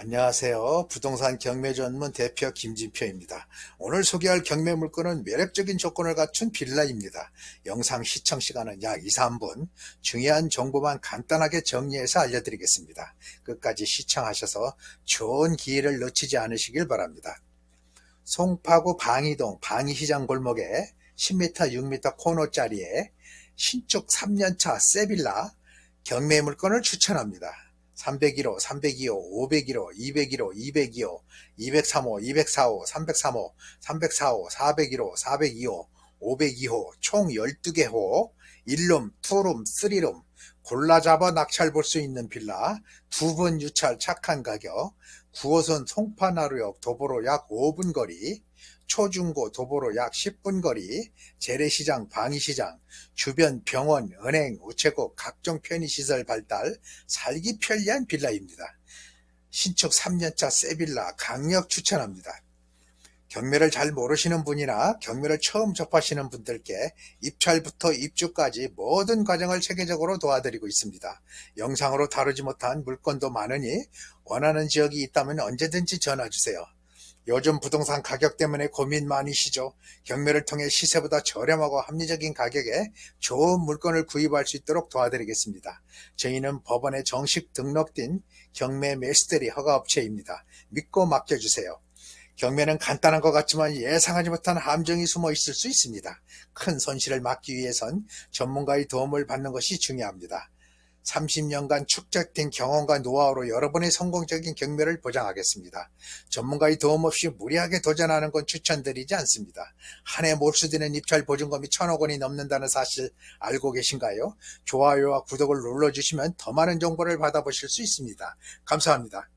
안녕하세요. 부동산 경매 전문 대표 김진표입니다. 오늘 소개할 경매 물건은 매력적인 조건을 갖춘 빌라입니다. 영상 시청 시간은 약 2, 3분. 중요한 정보만 간단하게 정리해서 알려드리겠습니다. 끝까지 시청하셔서 좋은 기회를 놓치지 않으시길 바랍니다. 송파구 방이동 방이시장 골목에 10m, 6m 코너짜리에 신축 3년차 세빌라 경매 물건을 추천합니다. 301호, 302호, 501호, 201호, 202호, 203호, 204호, 303호, 304호, 401호, 402호, 502호, 총 12개 호, 1룸, 2룸, 3룸, 골라 잡아 낙찰 볼 수 있는 빌라, 두 번 유찰 착한 가격, 9호선 송파나루역 도보로 약 5분 거리, 초중고 도보로 약 10분 거리, 재래시장, 방위시장, 주변 병원, 은행, 우체국, 각종 편의시설 발달, 살기 편리한 빌라입니다. 신축 3년차 세빌라 강력 추천합니다. 경매를 잘 모르시는 분이나 경매를 처음 접하시는 분들께 입찰부터 입주까지 모든 과정을 체계적으로 도와드리고 있습니다. 영상으로 다루지 못한 물건도 많으니 원하는 지역이 있다면 언제든지 전화 주세요. 요즘 부동산 가격 때문에 고민 많으시죠? 경매를 통해 시세보다 저렴하고 합리적인 가격에 좋은 물건을 구입할 수 있도록 도와드리겠습니다. 저희는 법원에 정식 등록된 경매 매수대리 허가업체입니다. 믿고 맡겨주세요. 경매는 간단한 것 같지만 예상하지 못한 함정이 숨어 있을 수 있습니다. 큰 손실을 막기 위해선 전문가의 도움을 받는 것이 중요합니다. 30년간 축적된 경험과 노하우로 여러분의 성공적인 경매를 보장하겠습니다. 전문가의 도움 없이 무리하게 도전하는 건 추천드리지 않습니다. 한 해 몰수되는 입찰 보증금이 천억 원이 넘는다는 사실 알고 계신가요? 좋아요와 구독을 눌러주시면 더 많은 정보를 받아보실 수 있습니다. 감사합니다.